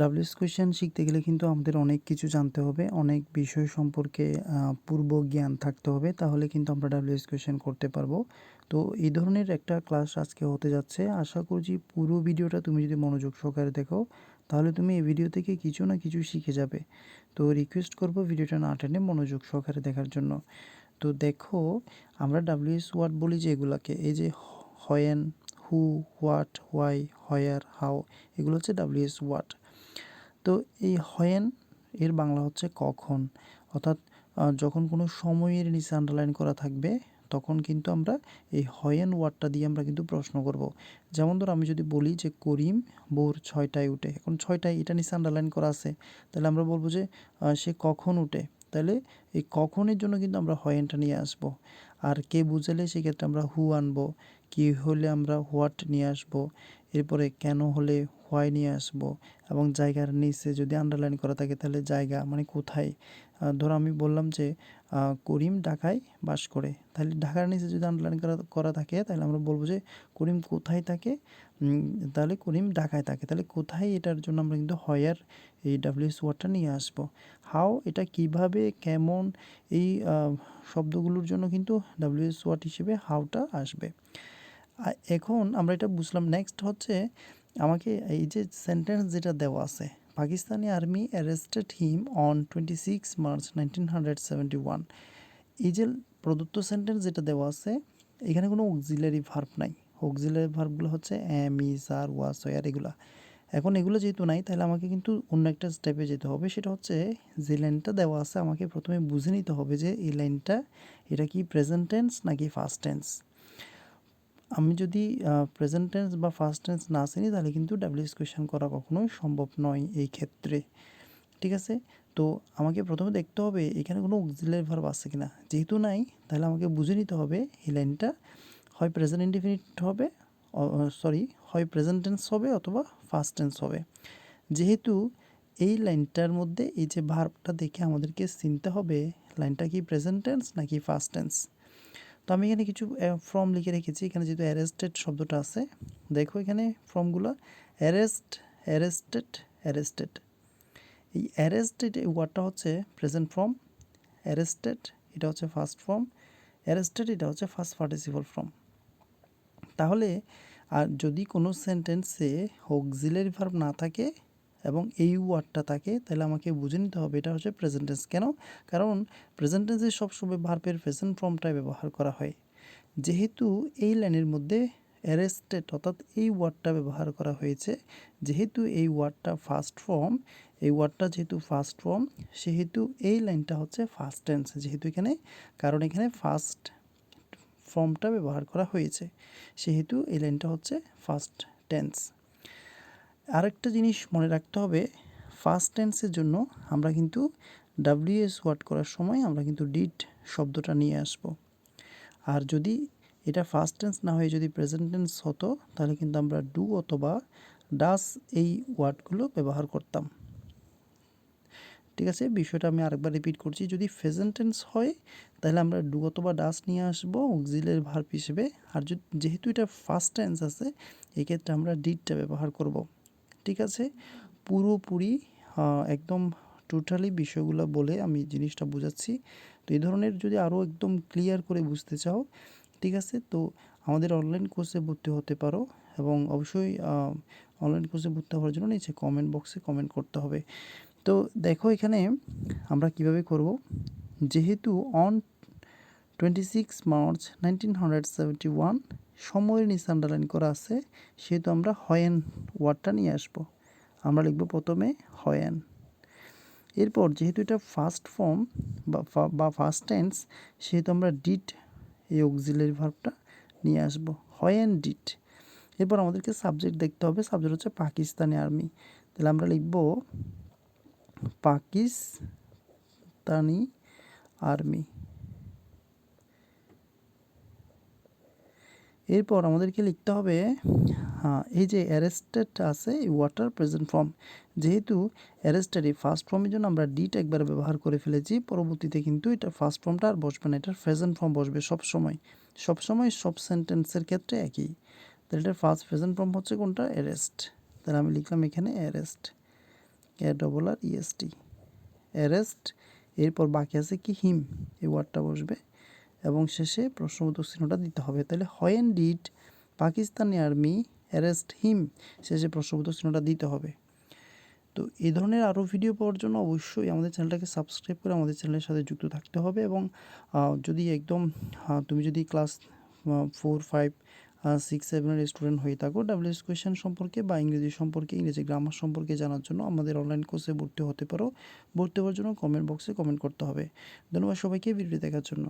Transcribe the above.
WS question শিখতে গেলে কিন্তু আমাদের অনেক কিছু জানতে হবে, অনেক বিষয় সম্পর্কে পূর্ব জ্ঞান থাকতে হবে, তাহলে কিন্তু আমরা ডাব্লিউএস কোয়েশ্চেন করতে পারব। তো এই ধরনের একটা ক্লাস আজকে হতে যাচ্ছে। আশা করছি পুরো ভিডিওটা তুমি যদি মনোযোগ সহকারে দেখো, তাহলে তুমি এই ভিডিও থেকে কিছু না কিছু শিখে যাবে। তো রিকোয়েস্ট করব ভিডিওটা না টেনে মনোযোগ সহকারে দেখার জন্য। তো দেখো, আমরা ডাব্লিউএস ওয়ার্ড বলি যে এগুলাকে, এই যে when who what why where how এগুলো হচ্ছে ডাব্লিউএস ওয়ার্ড তো এই হয়েন, এর বাংলা হচ্ছে কখন। অর্থাৎ যখন কোনো সময়ের নিচে আন্ডারলাইন করা থাকবে, তখন কিন্তু আমরা এই হয়েন ওয়ার্ডটা দিয়ে আমরা কিন্তু প্রশ্ন করব। যেমন ধর, আমি যদি বলি যে করিম ভোর ছয়টায় উঠে, এখন ছয়টায় এটা নিচে আন্ডারলাইন করা আছে, তাহলে আমরা বলব যে সে কখন উঠে? তাহলে এই কখনের জন্য কিন্তু আমরা হয়েনটা নিয়ে আসব। আর কে বুঝালে সেক্ষেত্রে আমরা হু আনব, কি হলে আমরা হোয়াট নিয়ে আসব এরপরে কেন হলে হোয়াই নিয়ে আসব? এবং জায়গার নিচে যদি আন্ডারলাইন করা থাকে, তাহলে জায়গা মানে কোথায়? ধরো আমি বললাম যে করিম ঢাকায় বাস করে। তাহলে ঢাকার নিচে যদি আন্ডারলাইন করা করা থাকে, তাহলে আমরা বলব যে, করিম কোথায় থাকে? তাহলে করিম ঢাকায় থাকে। তাহলে কোথায় এটার জন্য আমরা কিন্তু হয়ার এই ডাব্লিউএস ওয়ার্ডটা নিয়ে আসব। হাও এটা কীভাবে, কেমন, এই শব্দগুলোর জন্য কিন্তু ডাব্লিউএস ওয়ার্ড হিসেবে হাওটা আসবে। এখন আমরা এটা বুঝলাম। নেক্সট হচ্ছে আমাকে এই যে সেন্টেন্স যেটা দেওয়া আছে, Pakistani army arrested him on twenty six March nineteen hundred seventy one এই যে প্রদত্ত সেন্টেন্স যেটা দেওয়া আছে, এখানে কোনো অক্সিলারি ভার্ব নাই। অক্সিলারি ভার্বগুলো হচ্ছে am is are was were এগুলা। এখন এগুলো যেহেতু নাই, তাহলে আমাকে কিন্তু অন্য একটা স্টেপে যেতে হবে। সেটা হচ্ছে যে লাইনটা দেওয়া আছে, আমাকে প্রথমে বুঝে নিতে হবে যে এই লাইনটা এটা কি প্রেজেন্ট টেন্স নাকি ফার্স্ট টেন্স আমি যদি প্রেজেন্ট টেন্স বা ফার্স্ট টেন্স না চিনি, তাহলে কিন্তু ডাব্লিউএস কোয়েশন করা কখনোই সম্ভব নয় এই ক্ষেত্রে। ঠিক আছে? তো আমাকে প্রথমে দেখতে হবে এখানে কোনো অক্সিলারি ভার্ব আছে কিনা। যেহেতু নাই, তাহলে আমাকে বুঝে নিতে হবে এই লাইনটা। হয় প্রেজেন্ট ইনডিফিনিট হবে সরি হয় প্রেজেন্ট টেন্স হবে অথবা ফার্স্ট টেন্স হবে। যেহেতু এই লাইনটার মধ্যে এই যে ভার্বটা দেখে আমাদেরকে চিনতে হবে, লাইনটা কি প্রেজেন্ট টেন্স নাকি ফার্স্ট টেন্স তো আমি এখানে কিছু ফর্ম লিখে রেখেছি। এখানে যেহেতু অ্যারেস্টেড শব্দটা আছে, দেখো এখানে ফর্মগুলো অ্যারেস্ট অ্যারেস্টেড অ্যারেস্টেড এই অ্যারেস্টেড এই ওয়ার্ডটা হচ্ছে প্রেজেন্ট ফর্ম অ্যারেস্টেড এটা হচ্ছে ফার্স্ট ফর্ম অ্যারেস্টেড এটা হচ্ছে ফার্স্ট পার্টিসিপল ফর্ম তাহলে, আর যদি কোনো সেন্টেন্সে অক্সিলারি ভার্ব না থাকে এবং এই ওয়ার্ডটা থাকে তাহলে আমাকে বুঝে নিতে হবে এটা হচ্ছে প্রেজেন্টেন্স কেন? কারণ প্রেজেন্টেন্সে সবসময় ভার্বের প্রেজেন্ট ফর্মটাই ব্যবহার করা হয়। যেহেতু এই লাইনের মধ্যে অ্যারেস্টেড অর্থাৎ এই ওয়ার্ডটা ব্যবহার করা হয়েছে, যেহেতু এই ওয়ার্ডটা ফার্স্ট ফর্ম এই ওয়ার্ডটা যেহেতু ফার্স্ট ফর্ম সেহেতু এই লাইনটা হচ্ছে ফার্স্ট টেন্স যেহেতু এখানে, কারণ এখানে ফার্স্ট ফর্মটা ব্যবহার করা হয়েছে, সেহেতু এই লাইনটা হচ্ছে ফার্স্ট টেন্স আরেকটা জিনিস মনে রাখতে হবে ফার্স্ট টেন্সের জন্য আমরা কিন্তু ডাব্লিউএস ওয়ার্ড করার সময় আমরা কিন্তু ডিড শব্দটা নিয়ে আসব। আর যদি এটা ফার্স্ট টেন্স না হয়ে যদি প্রেজেন্ট টেন্স হতো, তাহলে কিন্তু আমরা ডু অথবা ডাস এই ওয়ার্ডগুলো ব্যবহার করতাম। ঠিক আছে, বিষয়টা আমি আরেকবার রিপিট করছি। যদি প্রেজেন্ট টেন্স হয়, তাহলে আমরা ডু অথবা ডাস নিয়ে আসব অক্সিলের ভার্ব হিসেবে। আর যেহেতু এটা ফার্স্ট টেন্স আছে, এক্ষেত্রে আমরা ডিডটা ব্যবহার করব। ঠিক আছে? পুরোপুরি একদম টোটালি বিষয়গুলো বলে আমি জিনিসটা বোঝাচ্ছি। তো এই ধরনের যদি আরও একদম ক্লিয়ার করে বুঝতে চাও, ঠিক আছে? তো আমাদের অনলাইন কোর্সে ভর্তি হতে পারো এবং অবশ্যই অনলাইন কোর্সে ভর্তি হওয়ার জন্য নিচে কমেন্ট বক্সে কমেন্ট করতে হবে। তো দেখো এখানে আমরা কীভাবে করব? যেহেতু on twenty six March nineteen hundred seventy one সময়ের নিচে আন্ডারলাইন করা আছে, সেহেতু আমরা হয়েন ওয়ার্ডটা নিয়ে আসব। আমরা লিখব প্রথমে হয়েন। এরপর যেহেতু এটা ফার্স্ট ফর্ম বা ফার্স্ট টেন্স সেহেতু আমরা ডিট এই অক্সিলারি ভার্বটা নিয়ে আসব। হয়েন ডিট এরপর আমাদেরকে সাবজেক্ট দেখতে হবে। সাবজেক্ট হচ্ছে পাকিস্তানি আর্মি তাহলে আমরা লিখব পাকিস্তানি আর্মি এরপর আমাদেরকে লিখতে হবে হ্যাঁ এই যে অ্যারেস্টেড আছে ওয়াটার প্রেজেন্ট ফর্ম যেহেতু অ্যারেস্টেড এই ফার্স্ট ফর্মের জন্য আমরা ডিট একবার ব্যবহার করে ফেলেছি, পরবর্তীতে কিন্তু এটা ফার্স্ট ফর্মটা আর বসবে না, এটার প্রেজেন্ট ফর্ম বসবে সব সময়। সব সময় সব সেন্টেন্সের ক্ষেত্রে একই। তাহলে এটার ফার্স্ট প্রেজেন্ট ফর্ম হচ্ছে কোনটা? অ্যারেস্ট তাহলে আমি লিখলাম এখানে arrest A double R EST arrest এরপর বাকি আছে কি? হিম এই ওয়ার্ডটা বসবে। এবং শেষে প্রশ্নবোধক চিহ্নটা দিতে হবে। তাহলে when did Pakistani army arrest him শেষে প্রশ্নবোধক চিহ্নটা দিতে হবে। তো এই ধরনের আরও ভিডিও পাওয়ার জন্য অবশ্যই আমাদের চ্যানেলটাকে সাবস্ক্রাইব করে আমাদের চ্যানেলের সাথে যুক্ত থাকতে হবে এবং যদি একদম তুমি যদি ক্লাস ফোর ফাইভ সিক্স সেভেনের স্টুডেন্ট হয়ে থাকো ডাব্লিউএস কোয়েশন সম্পর্কে বা ইংরেজি সম্পর্কে, ইংরেজি গ্রামার সম্পর্কে জানার জন্য আমাদের অনলাইন কোর্সে ভর্তি হতে পারো। ভর্তি হওয়ার জন্য কমেন্ট বক্সে কমেন্ট করতে হবে। ধন্যবাদ সবাইকে ভিডিও দেখার জন্য।